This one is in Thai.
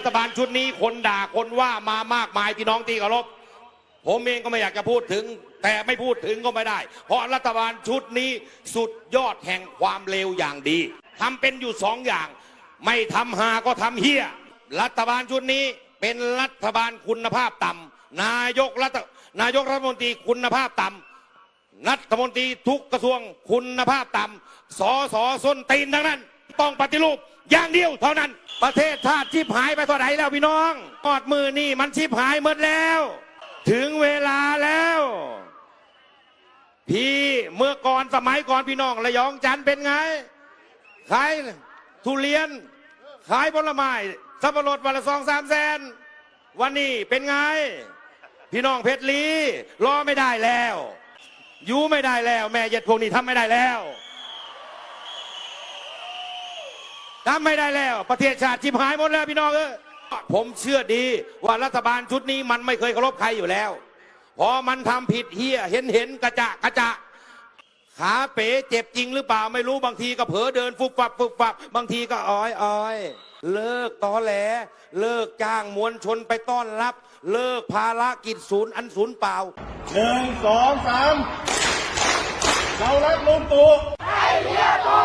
รัฐบาลชุดนี้คนด่าคนว่ามามากมายพี่น้องที่เคารพผมเองก็ไม่อยากจะพูดถึง แต่ไม่พูดถึงก็ไม่ได้ เพราะรัฐบาลชุดนี้สุดยอดแห่งความเลวอย่างดีทำเป็นอยู่สองอย่าง ไม่ทำหาก็ทำเฮียรัฐบาลชุดนี้เป็นรัฐบาลคุณภาพต่ำนายกรัฐนายกรัฐมนตรีคุณภาพต่ำรัฐมนตรีทุกกระทรวงคุณภาพต่ำสอสอส้นตีนทั้งนั้น ต้องปฏิรูป อย่างเดียวเท่านั้น ประเทศชาติชิบหายไปเท่าไหร่แล้วพี่น้องกอดมือนี่มันชิบหายหมดแล้ว ถึงเวลาแล้ว พี่เมื่อก่อนสมัยก่อนพี่น้องระยองจันเป็นไงขายทุเรียน ขายผลไม้สับปะรดวันละสองสามแสนวันนี้เป็นไง พี่น้องเพชรลีรอไม่ได้แล้ว อยูไม่ได้แล้ว แม่เย็ดพวกนี้ทำไม่ได้แล้ว ทำไม่ได้แล้ว ประเทศชาติชิบหายหมดแล้วพี่น้องเออผมเชื่อดีว่ารัฐบาลชุดนี้มันไม่เคยเคารพใครอยู่แล้ว พอมันทำผิดเฮียเห็นเห็นกระจะกระจะขาเป๋เจ็บจริงหรือเปล่าไม่รู้บางทีก็เผลอเดินฟุบฟับฟุบฟับบางทีก็อ้อยอ้อยเลิกตอแหล เลิกจ้างมวลชนไปต้อนรับ เลิกภารกิจศูนย์อันศูนย์เปล่าหนึ่งสองสามเรารักลุงตู่ไอ้เหี้ยตู่